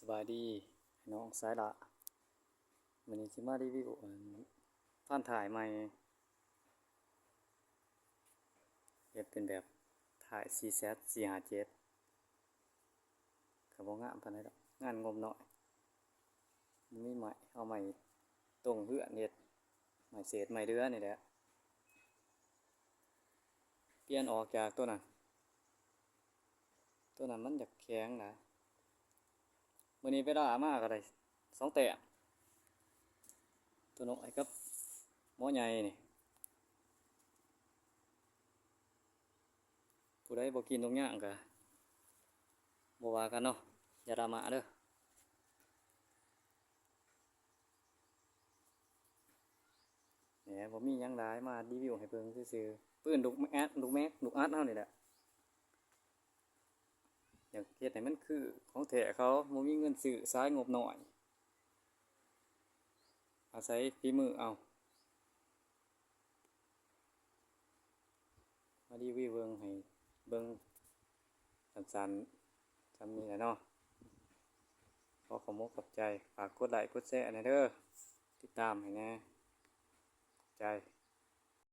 สบายดีน้องสายละวันนี้สิมารีวิวอันผ่านถ่ายใหม่เฮ็ดเป็นแบบถ่าย 4Z 457ก็บ่งามปานใดดอกงานงบน้อยบ่มีไม้เอาไม้ตรงเฮือนเฮ็ดไม้เศษไม้เดือนี่แหละเปลี่ยนออกจากตัวนั้นตัวนั้นมันอยากแข็งนะ มื้อนี้ไปด่ามาก็ได้สองแต้มตัวน้อยกับหมอใหญ่นี่ผู้ใดบ่กินตรงย่างก็บ่ว่ากันเนาะอย่าดรามาเด้อแหมบ่มีหยังหลายมารีวิวให้เบิ่งซื่อปืนลูกแอดลูกแม็กลูกอาร์ตเฮานี่แหละากเฮ็ดให้มันคือของแท้เขาบ่มีเงินซื้อสายงบหน้อย อาศัยฝีมือเอามารีวิเบิงให้เบิ่งสั้นๆจำนี้แหละเนาะขอขอมกขอบใจ ฝากกดไลค์กดแชร์หน่อยเด้อติดตามให้แน่ใจ